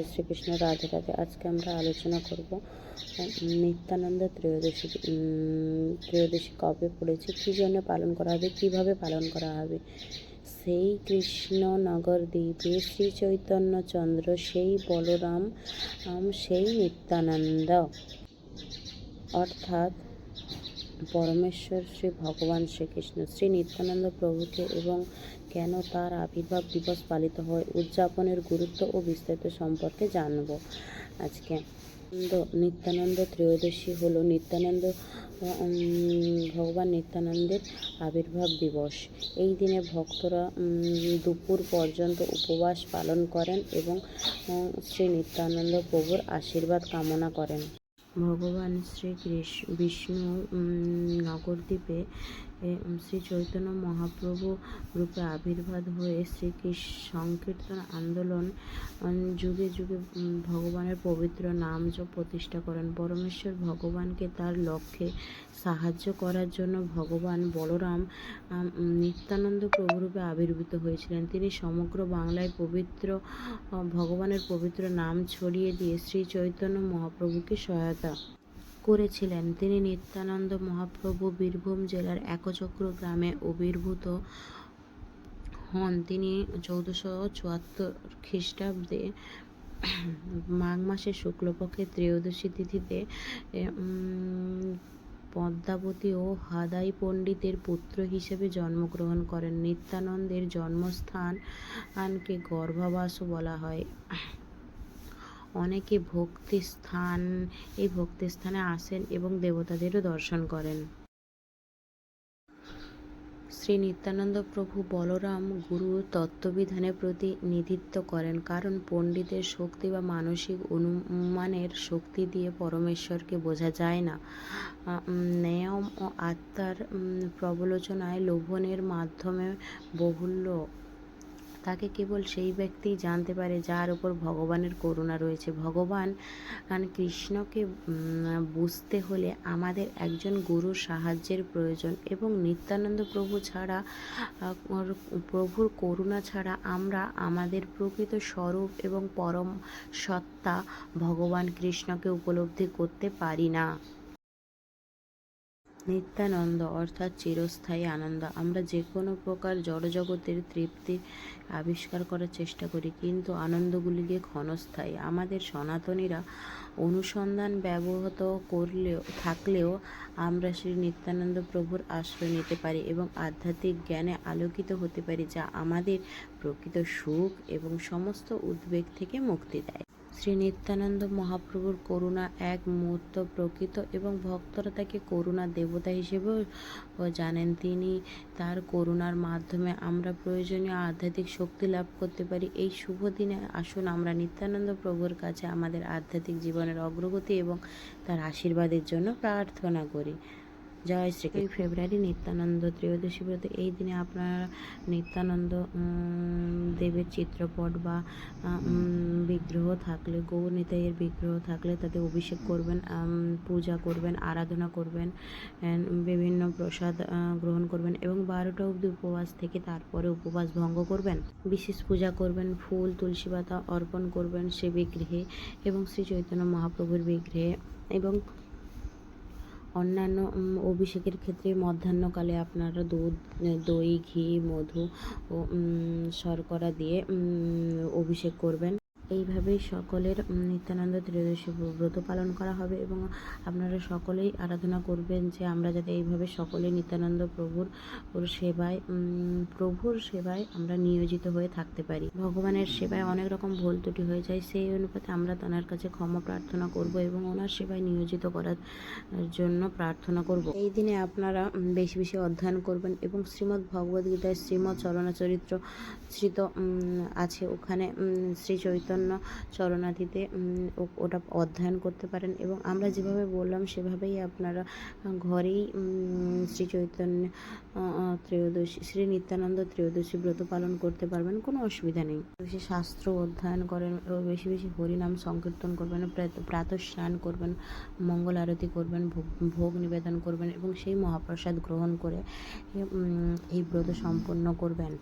জয় শ্রীকৃষ্ণ রাধে রাধে। আজকে আমরা আলোচনা করব নিত্যানন্দ ত্রয়োদশী ত্রয়োদশী কবে পড়েছে, কী জন্য পালন করা হবে, কীভাবে পালন করা হবে? সেই কৃষ্ণনগর দ্বীপে শ্রী চৈতন্য চন্দ্র, সেই বলরাম সেই নিত্যানন্দ। অর্থাৎ পরমেশ্বর, শ্রী ভগবান শ্রীকৃষ্ণ, শ্রী নিত্যানন্দ প্রভুকে এবং কেন তার আবির্ভাব দিবস পালিত হয় উদযাপনের গুরুত্ব ও বিস্তারিত সম্পর্কে জানব আজকে। নিত্যানন্দ ত্রয়োদশী হল নিত্যানন্দ ভগবান নিত্যানন্দের আবির্ভাব দিবস। এই দিনে ভক্তরা দুপুর পর্যন্ত উপবাস পালন করেন এবং শ্রী নিত্যানন্দ প্রভুর আশীর্বাদ কামনা করেন। ভগবান শ্রী কৃষ্ণ বিষ্ণু নগরদ্বীপে শ্রী চৈতন্য মহাপ্রভু রূপে আবির্ভাব হয়ে শ্রীকৃষ্ণ সংকীর্তন আন্দোলন যুগে যুগে ভগবানের পবিত্র নাম জপ প্রতিষ্ঠা করেন। পরমেশ্বর ভগবানকে তার লক্ষ্যে সাহায্য করার জন্য ভগবান বলরাম নিত্যানন্দ প্রভুরূপে আবির্ভূত হয়েছিলেন। তিনি সমগ্র বাংলায় পবিত্র ভগবানের পবিত্র নাম ছড়িয়ে দিয়ে শ্রী চৈতন্য মহাপ্রভুকে সহায়তা করেছিলেন। তিনি নিত্যানন্দ মহাপ্রভু বীরভূম জেলার একচক্র গ্রামে আবির্ভূত হন। তিনি চৌদ্দশো চুয়াত্তর খ্রিস্টাব্দে মাঘ মাসের শুক্লপক্ষের ত্রয়োদশী তিথিতে পদ্মাবতী ও হাদাই পণ্ডিতের পুত্র হিসেবে জন্মগ্রহণ করেন। নিত্যানন্দের জন্মস্থানকে গর্ভাবাসও বলা হয়। অনেকে ভক্তি স্থান, এই ভক্তি স্থানে আসেন এবং দেবতাদেরও দর্শন করেন। শ্রী নিত্যানন্দ প্রভু বলরাম গুরু তত্ত্ববিধানের প্রতিনিধিত্ব করেন, কারণ পণ্ডিতের শক্তি বা মানসিক অনুমানের শক্তি দিয়ে পরমেশ্বরকে বোঝা যায় না। নেয়ম ও আত্মার প্রবলোচনায় লোভনের মাধ্যমে বহুল্য তাকে কেবল সেই ব্যক্তিই জানতে পারে যার উপর ভগবানের করুণা রয়েছে। ভগবান কৃষ্ণকে বুঝতে হলে আমাদের একজন গুরুর সাহায্যের প্রয়োজন এবং নিত্যানন্দ প্রভু ছাড়া প্রভুর করুণা ছাড়া আমরা আমাদের প্রকৃত স্বরূপ এবং পরম সত্তা ভগবান কৃষ্ণকে উপলব্ধি করতে পারি না। নিত্যানন্দ অর্থাৎ চিরস্থায়ী আনন্দ। আমরা যে কোনো প্রকার জড়জগতের তৃপ্তি আবিষ্কার করার চেষ্টা করি, কিন্তু আনন্দগুলিকে ক্ষণস্থায়ী। আমাদের সনাতনীরা অনুসন্ধান ব্যবহত করলেও, থাকলেও আমরা শ্রী নিত্যানন্দ প্রভুর আশ্রয় নিতে পারি এবং আধ্যাত্মিক জ্ঞানে আলোকিত হতে পারি, যা আমাদের প্রকৃত সুখ এবং সমস্ত উদ্বেগ থেকে মুক্তি দেয়। শ্রী নিত্যানন্দ মহাপ্রভুর করুণা এক মুহূর্ত প্রকৃত এবং ভক্তরা তাকে করুণা দেবতা হিসেবেও জানেন তিনি। তার করুণার মাধ্যমে আমরা প্রয়োজনীয় আধ্যাত্মিক শক্তি লাভ করতে পারি। এই শুভ দিনে আসুন আমরা নিত্যানন্দ প্রভুর কাছে আমাদের আধ্যাত্মিক জীবনের অগ্রগতি এবং তার আশীর্বাদের জন্য প্রার্থনা করি। জয় শ্রী ফেব্রুয়ারি নিত্যানন্দ ত্রয়োদশী ব্রত এই দিনে আপনারা নিত্যানন্দ দেবের চিত্রপট বা বিগ্রহ থাকলে, গৌর নিতাইয়ের বিগ্রহ থাকলে তাতে অভিষেক করবেন পূজা করবেন, আরাধনা করবেন বিভিন্ন প্রসাদ গ্রহণ করবেন এবং বারোটা অবধি উপবাস থেকে তারপরে উপবাস ভঙ্গ করবেন। বিশেষ পূজা করবেন, ফুল, তুলসী পাতা অর্পণ করবেন সে বিগ্রহে এবং শ্রী চৈতন্য মহাপ্রভুর বিগ্রহে এবং অন্যান্য অভিষেকের ক্ষেত্রে মধ্যাহ্নকালে আপনারা দুধ দই ঘি মধু ও শর্করা দিয়ে অভিষেক করবেন। এইভাবেই সকলের নিত্যানন্দ ত্রয়োদশী ব্রত পালন করা হবে এবং আপনারা সকলেই আরাধনা করবেন যে আমরা যাতে এইভাবে সকলে নিত্যানন্দ প্রভুর সেবায় প্রভুর সেবায় আমরা নিয়োজিত হয়ে থাকতে পারি। ভগবানের সেবায় অনেক রকম ভুল ত্রুটি হয়ে যায়, সেই অনুপাতে আমরা তাঁর কাছে ক্ষমা প্রার্থনা করব এবং ওনার সেবায় নিয়োজিত করার জন্য প্রার্থনা করব। এই দিনে আপনারা বেশি বেশি অধ্যয়ন করবেন এবং শ্রীমদ্ ভগবদ্গীতায় শ্রীমৎ চরণাচরিত্র শ্রিত আছে। ওখানে শ্রী চৈতন্য উম, ও- ওটা অধ্যয়ন করতে পারেন এবং আমরা যেভাবে বললাম সেভাবেই আপনারা ঘরেই শ্রী চৈতন্য ত্রয়োদশী শ্রী নিত্যানন্দ ত্রয়োদশী ব্রত পালন করতে পারবেন কোনো অসুবিধা নেই। বেশি শাস্ত্র অধ্যয়ন করেন ও বেশি বেশি হরিনাম সংকীর্তন করবেন প্রাত- স্নান করবেন মঙ্গল আরতি করবেন ভোগ নিবেদন করবেন এবং সেই মহাপ্রসাদ গ্রহণ করে এই ব্রত সম্পন্ন করবেন।